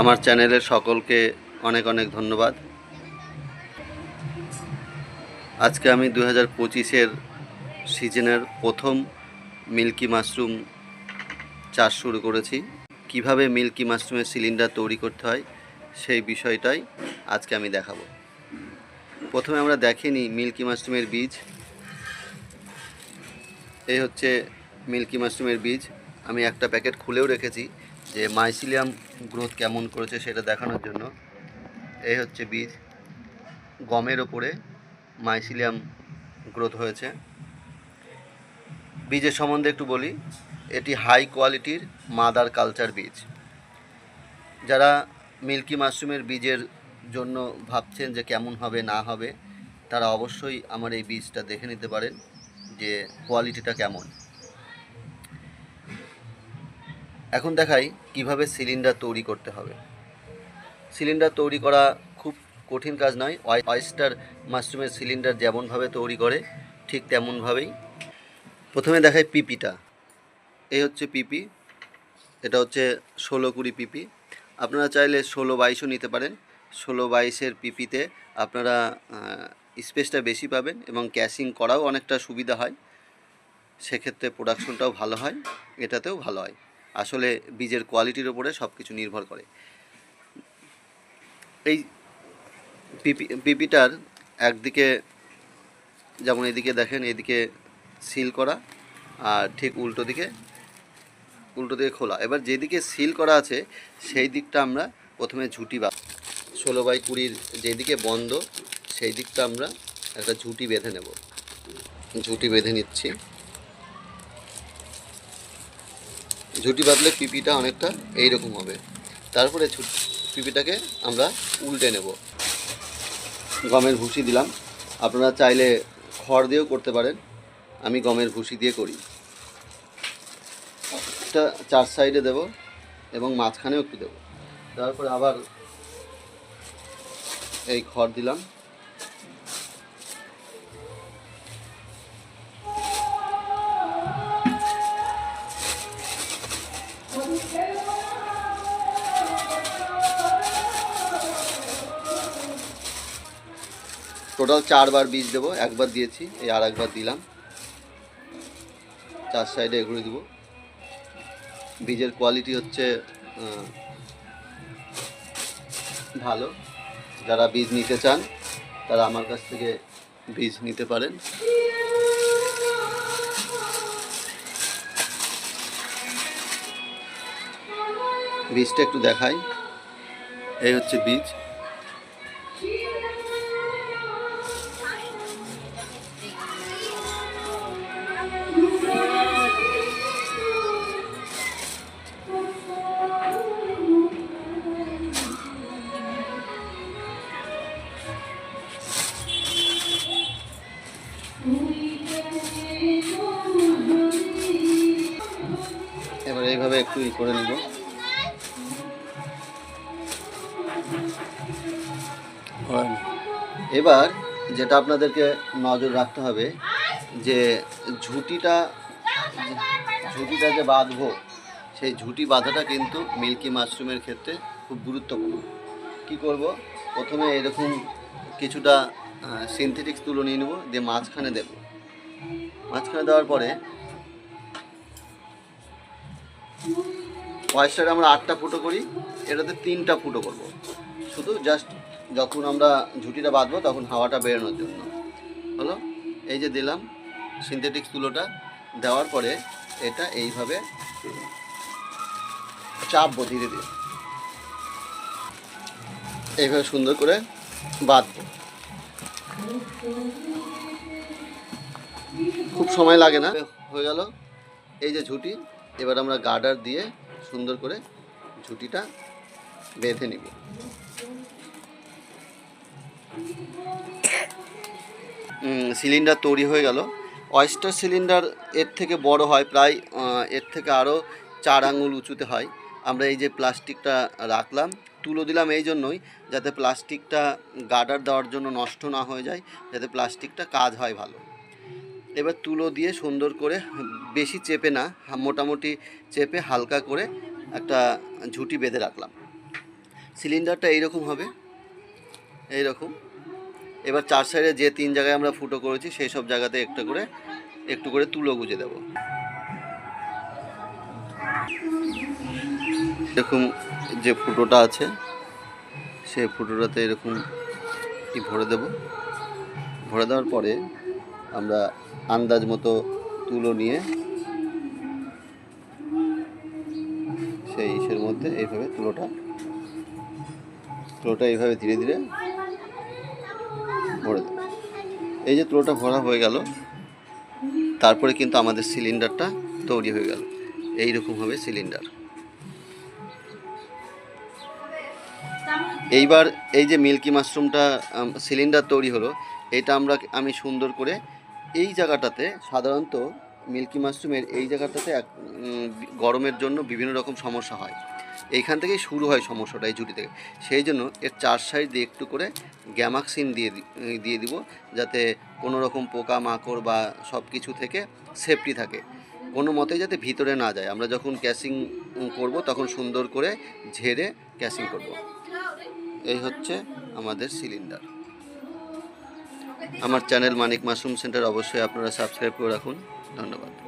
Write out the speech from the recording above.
আমার চ্যানেলের সকলকে অনেক অনেক ধন্যবাদ। আজকে আমি দু হাজার পঁচিশের সিজনের প্রথম মিল্কি মাশরুম চাষ শুরু করেছি। কীভাবে মিল্কি মাশরুমের সিলিন্ডার তৈরি করতে হয় সেই বিষয়টাই আজকে আমি দেখাবো। প্রথমে আমরা দেখিনি মিল্কি মাশরুমের বীজ। এই হচ্ছে মিল্কি মাশরুমের বীজ। আমি একটা প্যাকেট খুলেও রেখেছি। যে মাইসিলিয়াম গ্রোথ কেমন করেছে সেটা দেখানোর জন্য, এই হচ্ছে বীজ। গমের ওপরে মাইসিলিয়াম গ্রোথ হয়েছে। বীজের সম্বন্ধে একটু বলি, এটি হাই কোয়ালিটির মাদার কালচার বীজ। যারা মিল্কি মাশরুমের বীজের জন্য ভাবছেন যে কেমন হবে, না হবে, তারা অবশ্যই আমার এই বীজটা দেখে নিতে পারেন যে কোয়ালিটিটা কেমন। এখন দেখাই কীভাবে সিলিন্ডার তৈরি করতে হবে। সিলিন্ডার তৈরি করা খুব কঠিন কাজ নয়, অয়- অয়েস্টার মাশরুমের সিলিন্ডার যেমনভাবে তৈরি করে, ঠিক তেমনভাবেই। প্রথমে দেখাই পিপিটা। এই হচ্ছে পিপি, এটা হচ্ছে ষোলো কুড়ি পিপি। আপনারা চাইলে ষোলো বাইশও নিতে পারেন। ষোলো বাইশের পিপিতে আপনারা স্পেসটা বেশি পাবেন এবং ক্যাশিং করাও অনেকটা সুবিধা হয়। সেক্ষেত্রে প্রোডাকশনটাও ভালো হয়, এটাতেও ভালো হয়। আসলে বীজের কোয়ালিটির ওপরে সব কিছু নির্ভর করে। এই পিপি, পিপিটার একদিকে, যেমন এদিকে দেখেন, এদিকে সিল করা, আর ঠিক উল্টো দিকে উল্টো দিকে খোলা। এবার যেদিকে সিল করা আছে, সেই দিকটা আমরা প্রথমে ঝুঁটি বা, ষোলো বাই কুড়ির যেদিকে বন্ধ, সেই দিকটা আমরা একটা ঝুঁটি বেঁধে নেব। ঝুঁটি বেঁধে নিচ্ছি। ঝুঁটি বাঁধলে পিপিটা অনেকটা এইরকম হবে। তারপরে পিপিটাকে আমরা উল্টে নেব। গমের ভুসি দিলাম। আপনারা চাইলে খড় দিয়েও করতে পারেন। আমি গমের ভুসি দিয়ে করি। একটা চার সাইডে দেব এবং মাঝখানেও একটু দেবো। তারপরে আবার এই খড় দিলাম। টোটাল চারবার বীজ দেবো, একবার দিয়েছি, এই আর একবার দিলাম। চার সাইডে এগুলো দিব। বীজের কোয়ালিটি হচ্ছে ভালো। যারা বীজ নিতে চান, তারা আমার কাছ থেকে বীজ নিতে পারেন। বীজটা একটু দেখাই। এই হচ্ছে বীজ। এবার এইভাবে একটু ই করে নিব। এবার যেটা আপনাদেরকে নজর রাখতে হবে যে ঝুঁটিটা ঝুঁটিটা যে বাঁধবো সেই ঝুঁটি বাঁধাটা কিন্তু মিল্কি মাশরুমের ক্ষেত্রে খুব গুরুত্বপূর্ণ। কি করব? প্রথমে এরকম কিছুটা সিনথেটিক্স তুলো নিয়ে নেব দিয়ে মাঝখানে দেবো। মাঝখানে দেওয়ার পরে পয়সাটা আমরা আটটা ফুটো করি, এটাতে তিনটা ফুটো করব। শুধু জাস্ট যখন আমরা ঝুঁটিটা বাঁধবো তখন হাওয়াটা বেরোনোর জন্য। হলো? এই যে দিলাম সিনথেটিক্স তুলোটা, দেওয়ার পরে এটা এইভাবে চাপবো ধীরে ধীরে। এইভাবে সুন্দর করে বাঁধবো। খুব সময় লাগে না। হয়ে গেল। এই যে ঝুঁটি এবার আমরা গার্ডার দিয়ে সুন্দর করে ঝুঁটিটা বেঁধে নিব। সিলিন্ডার তৈরি হয়ে গেল। অয়েস্টার সিলিন্ডার এর থেকে বড় হয় প্রায় এর থেকে আরও চার আঙুল উঁচুতে হয়। আমরা এই যে প্লাস্টিকটা রাখলাম, তুলো দিলাম এই জন্যই যাতে প্লাস্টিকটা গার্ডার দেওয়ার জন্য নষ্ট না হয়ে যায়, যাতে প্লাস্টিকটা কাজ হয় ভালো। এবার তুলো দিয়ে সুন্দর করে বেশি চেপে না, মোটামুটি চেপে হালকা করে একটা ঝুঁটি বেঁধে রাখলাম। সিলিন্ডারটা এইরকম হবে, এইরকম। এবার চার সাইডে যে তিন জায়গায় আমরা ফুটো করেছি, সেই সব জায়গাতে একটু করে একটু করে তুলো গুজে দেব। এরকম যে ফুটোটা আছে, সেই ফুটোটাতে এরকম ভরে দেব। ভরে দেওয়ার পরে আমরা আন্দাজ মতো তুলো নিয়ে সেই ইসের মধ্যে এইভাবে তুলোটা তুলোটা এইভাবে ধীরে ধীরে ভরে দেব। এই যে তুলোটা ভরা হয়ে গেল, তারপরে কিন্তু আমাদের সিলিন্ডারটা তৈরি হয়ে গেল। এইরকম হবে সিলিন্ডার। এইবার এই যে মিল্কি মাশরুমটা সিলিন্ডার তৈরি হলো, এটা আমরা আমি সুন্দর করে এই জায়গাটাতে সাধারণত মিল্কি মাশরুমের এই জায়গাটাতে এক গরমের জন্য বিভিন্ন রকম সমস্যা হয়। এইখান থেকেই শুরু হয় সমস্যাটা এই জুটি থেকে সেই জন্য এর চার সাইড দিয়ে একটু করে গ্যামাক্সিন দিয়ে দিয়ে দিব যাতে কোনো রকম পোকা মাকড় বা সব কিছু থেকে সেফটি থাকে। কোনো মতে যাতে ভিতরে না যায়। আমরা যখন ক্যাসিং করব তখন সুন্দর করে ঝেড়ে ক্যাসিং করব। এই হচ্ছে আমাদের সিলিন্ডার। আমার চ্যানেল মানিক মাসরুম সেন্টার অবশ্যই আপনারা সাবস্ক্রাইব করে রাখুন। ধন্যবাদ।